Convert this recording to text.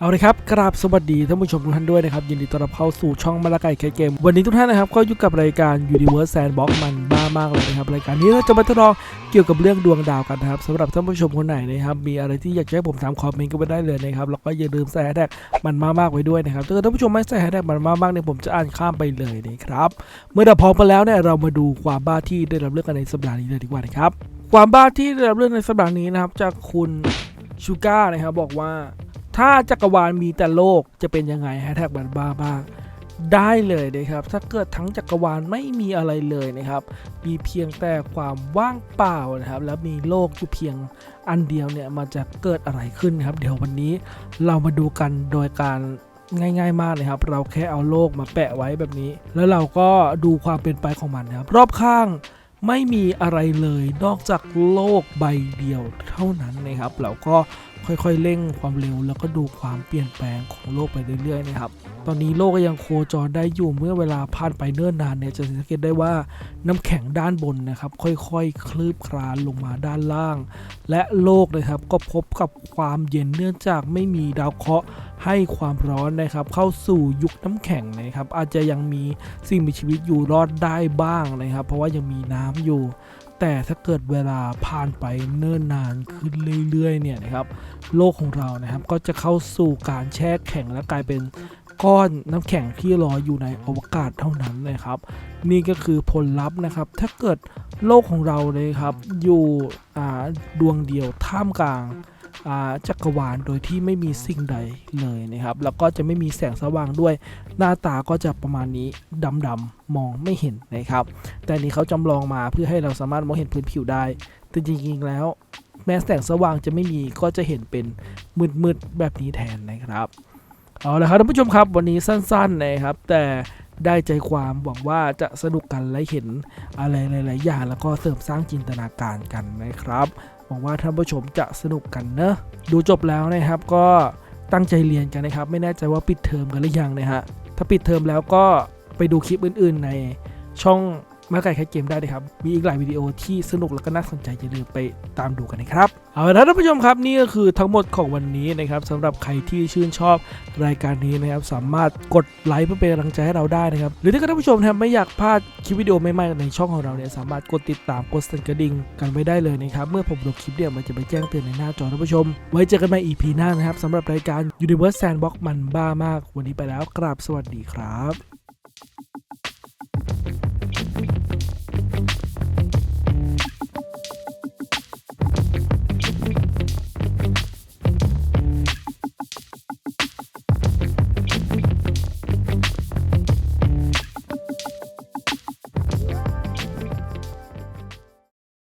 เอาเลยครับกราบสวัสดีท่านผู้ชมทุกท่านด้วยนะครับยินดีต้อนรับเข้าสู่ช่องมาละไก่แคเกม วันนี้ทุกท่านนะครับก็อยู่กับรายการ Universe Sandbox มันบ้ามากเลยนะครับรายการนี้เราจะมาทดลองเกี่ยวกับเรื่องดวงดาวกันนะครับสำหรับท่านผู้ชมคนไหนนะครับมีอะไรที่อยากให้ผมถามคอมเมนต์ก็ไปได้เลยนะครับแล้วก็อย่าลืมใส่แฮชแท็กมันมามากไว้ด้วยนะครับถ้าเกิดท่านผู้ชมไม่ใส่แฮชแท็กมันมามากเนี่ยผมจะอ่านข้ามไปเลยนะครับเมื่อเราพร้อมกันแล้วเนี่ยเรามาดูความบ้าที่ได้รับเลือกกันในสัปดาห์นี้เลยดีกว่านะครับความบ้าที่ได้รับเลือกในสัปดาห์นี้นะครับจากคุณชูก้านะครับบอกว่า ถ้าจักรวาลมีแต่โลกจะเป็นยังไงแฮชแท็กบันบ้าบ้างได้เลยนะครับ ถ้าเกิดทั้งจักรวาลไม่มีอะไรเลยนะครับ มีเพียงแต่ความว่างเปล่านะครับ แล้วมีโลกอยู่เพียงอันเดียวเนี่ยมันจะเกิดอะไรขึ้นครับ เดี๋ยววันนี้เรามาดูกันโดยการง่าย ๆ มากเลยครับ เราแค่เอาโลกมาแปะไว้แบบนี้ แล้วเราก็ดูความเป็นไปของมันนะครับ รอบข้างไม่มีอะไรเลยนอกจากโลกใบเดียวเท่านั้นนะครับ เราก็ ค่อยๆเร่งความเร็ว แล้วก็ดูความเปลี่ยนแปลงของโลกไปเรื่อยๆนะครับ ตอนนี้โลกก็ยังโคจรได้อยู่เมื่อเวลาผ่านไปเนิ่นนานเนี่ยจะสังเกตได้ว่าน้ำแข็งด้านบนนะครับ ค่อยๆ คลืบคลานลงมาด้านล่าง และโลกนะครับก็พบกับความเย็นเนื่องจากไม่มีดาวเคราะห์ให้ความร้อนนะครับ เข้าสู่ยุคน้ำแข็งนะครับ อาจจะยังมีสิ่งมีชีวิตอยู่รอดได้บ้างนะครับ เพราะว่ายังมีน้ำอยู่ แต่ถ้าเกิดเวลาผ่านไปเนิ่นนานขึ้นเรื่อยๆเนี่ยนะครับโลกของเรานะครับก็จะเข้าสู่การแช่แข็งและกลายเป็นก้อนน้ำแข็งที่ลอยอยู่ในอวกาศเท่านั้นนะครับ นี่ก็คือผลลัพธ์นะครับ ถ้าเกิดโลกของเราเลยครับ อยู่ดวงเดียวท่ามกลาง จักรวาลโดยที่ไม่มีสิ่งใดเลยนะครับ แล้วก็จะไม่มีแสงสว่างด้วย หน้าตาก็จะประมาณนี้ดำๆมองไม่เห็นนะครับ แต่นนี้เขาจำลองมาเพื่อให้เราสามารถมองเห็นพื้นผิวได้ แต่จริงๆแล้ว แม้แสงสว่างจะไม่มีก็จะเห็นเป็นมืดๆแบบนี้แทนนะครับเอาละครับท่านผู้ชมครับวันนี้สั้นๆนะครับ แต่ได้ใจความหวังว่าจะสนุกกันและเห็นอะไรหลายๆอย่างแล้วก็เสริมสร้างจินตนาการกันนะครับ หวังว่าท่านผู้ชมจะสนุกกันเนอะดูจบแล้วนะครับก็ตั้งใจเรียนกันนะครับ ไม่แน่ใจว่าปิดเทอมกันหรือยังนะฮะถ้าปิดเทอมแล้วก็ไปดูคลิปอื่น ๆ ในช่อง มาไก่แคทเกมได้เลยครับ มีอีกหลายวิดีโอที่สนุกแล้วก็น่าสนใจอย่าลืมไปตามดูกันนะครับ เอาละท่านผู้ชมครับนี่ก็คือทั้งหมดของวันนี้นะครับสำหรับใครที่ชื่นชอบรายการนี้นะครับสามารถกดไลค์เพื่อเป็นกำลังใจให้เราได้นะครับหรือถ้าเกิดท่านผู้ชมนะครับไม่อยากพลาดคลิปวิดีโอใหม่ๆในช่องของเราเนี่ยสามารถกดติดตามกดสั่นกระดิ่งกันไว้ได้เลยนะครับเมื่อผมลงคลิปเนี่ยมันจะไปแจ้งเตือนในหน้าจอท่านผู้ชม ไว้เจอกันใหม่ EP หน้านะครับสำหรับรายการ Universe Sandbox มันบ้ามาก วันนี้ไปแล้วกราบสวัสดีครับ